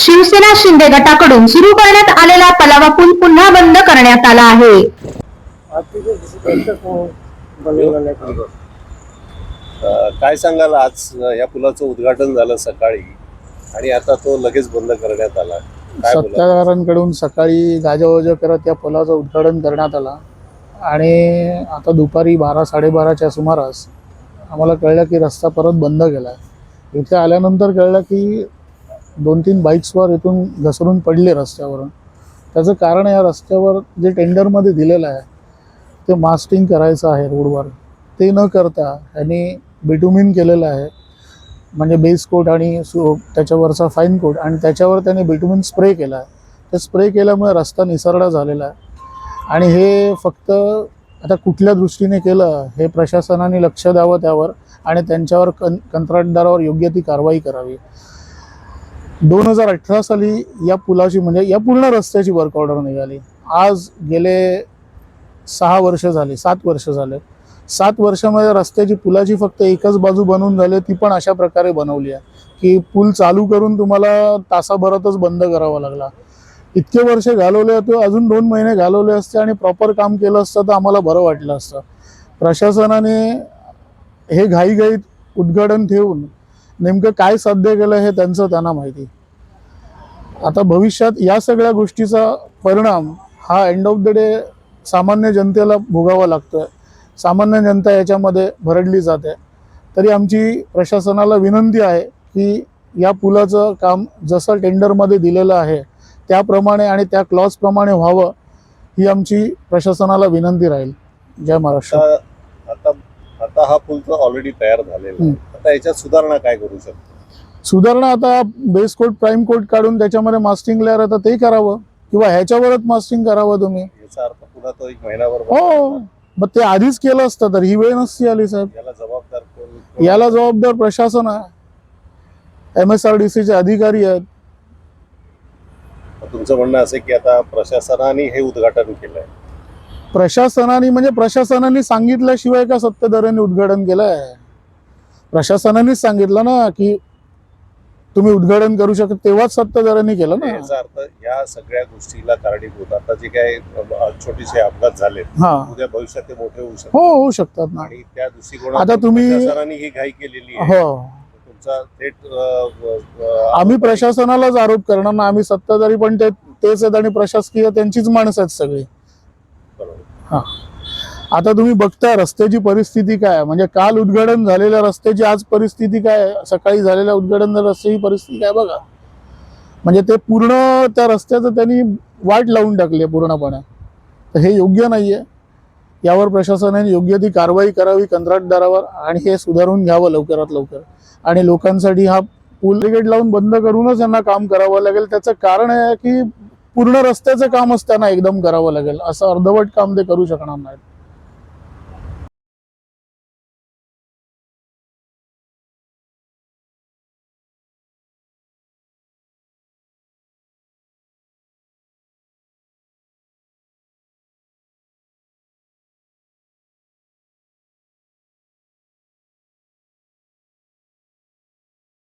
शिवसेना शिंदे गटाकडून सुरू करण्यात आलेला तलावा पूल पुन्हा बंद करण्यात आला आहे. काय सांगाल आज या पुलाचं उद्घाटन झालं सकाळी आणि आता तो लगेच बंद करण्यात आला? सत्ताधाऱ्यांकडून सकाळी गाजावाजा करत या पुलाचं उद्घाटन करण्यात आलं. आणि आता दुपारी बारा साडेबाराच्या सुमारास आम्हाला कळलं की रस्ता परत बंद केला इथे आल्यानंतर कळलं की दोन तीन बाईक्सवर इथून घसरून पडले रस्त्यावरून. त्याचं कारण या रस्त्यावर जे टेंडरमध्ये दिलेलं आहे ते मास्टिंग करायचं आहे रोडवर ते न करता यांनी बिटुमिन केलेलं आहे. म्हणजे बेस कोट आणि सु त्याच्यावरचा फाईन कोट आणि त्याच्यावर त्याने बिटुमिन स्प्रे केला आहे. ते स्प्रे केल्यामुळे रस्ता निसरडा झालेला आहे. आणि हे फक्त आता कुठल्या दृष्टीने केलं हे प्रशासनाने लक्ष द्यावं त्यावर आणि त्यांच्यावर कं कंत्राटदारावर योग्य ती कारवाई करावी. दोन हजार अठरा साली या पुलाची म्हणजे या पूर्ण रस्त्याची वर्क ऑर्डर निघाली. आज गेले सहा वर्ष झाली सात वर्ष झाले. सात वर्षामध्ये रस्त्याची पुलाची फक्त एकच बाजू बनवून झाली ती पण अशा प्रकारे बनवली आहे की पूल चालू करून तुम्हाला तासाभरातच बंद करावा लागला. इतके वर्ष घालवले होते अजून दोन महिने घालवले असते आणि प्रॉपर काम केलं असतं तर आम्हाला बरं वाटलं असतं. प्रशासनाने हे घाईघाईत उद्घाटन ठेवून नेमकं काय साध्य केलं हे त्यांचं त्यांना माहिती. आता भविष्यात या सगळ्या गोष्टीचा परिणाम हा एंड ऑफ द डे सामान्य जनतेला भोगावा लागतोय. सामान्य जनता याच्यामध्ये भरडली जाते. तरी आमची प्रशासनाला विनंती आहे की या पुलाचं काम जसं टेंडरमध्ये दिलेलं आहे त्याप्रमाणे आणि त्या क्लॉजप्रमाणे व्हावं ही आमची प्रशासनाला विनंती राहील. जय महाराष्ट्र. आता आता हा पूल तर ऑलरेडी तयार झालेला आहे. आता याच्यात सुधारणा काय करू शकतो? सुधारणा आता बेस कोट प्राईम कोट काढून त्याच्यामध्ये मास्टिंग लेअर आता ते करावं किंवा ह्याच्यावरच मास्टिंग करावं तुम्ही. याचा अर्थ पुन्हा तो एक महिनाभर हो. मग ते आधीच केलं असतं तर ही वेळ नसती आली साहेब. याला जबाबदार? याला जबाबदार प्रशासन आहे. एम एस आर डी सीचे अधिकारी आहेत. तुमचं म्हणणं असं की आता प्रशासनाने हे उद्घाटन केलंय. प्रशासनाने म्हणजे प्रशासनाने सांगितल्याशिवाय का सत्तेधाऱ्यांनी उद्घाटन केलं आहे प्रशासनानेच सांगितलं ना की तुम्ही उद्घाटन करू शकता तेव्हाच सत्तेधाऱ्यांनी केलं ना. याचा अर्थ या सगळ्या गोष्टीला कारणीभूत. आता जे अ, छोटेसे अपघात झाले हा. उद्या भविष्यात ते मोठे होऊ हो शकतात होऊ शकतात ना. आणि त्या दृष्टिकोनात आता तुम्ही- प्रशासनाने ही घाई केलेली आहे. हो. तुमचा थेट अ, अ, आम्ही प्रशासनालाच आरोप करणार ना आम्ही सत्ताधारी पण ते तेच आहेत आणि प्रशासकीय त्यांचीच माणसं आहेत सगळी. बरोबर. आता तुम्ही बघता रस्त्याची परिस्थिती काय आहे? म्हणजे काल उद्घाटन झालेल्या रस्त्याची आज परिस्थिती काय आहे? सकाळी झालेल्या उद्घाटन रस्त्याची परिस्थिती काय बघा म्हणजे ते पूर्ण त्या रस्त्याचं त्यांनी वाट लावून टाकली आहे पूर्णपणे तर हे योग्य नाहीये यावर प्रशासनाने योग्य ती कारवाई करावी कंत्राटदारावर आणि हे सुधारून घ्यावं लवकरात लवकर आणि लोकांसाठी हा पूल गेट लावून बंद करूनच त्यांना काम करावं लागेल त्याचं कारण आहे की पूर्ण रस्त्याचं काम असताना एकदम करावं लागेल. असं अर्धवट काम ते करू शकणार नाहीत.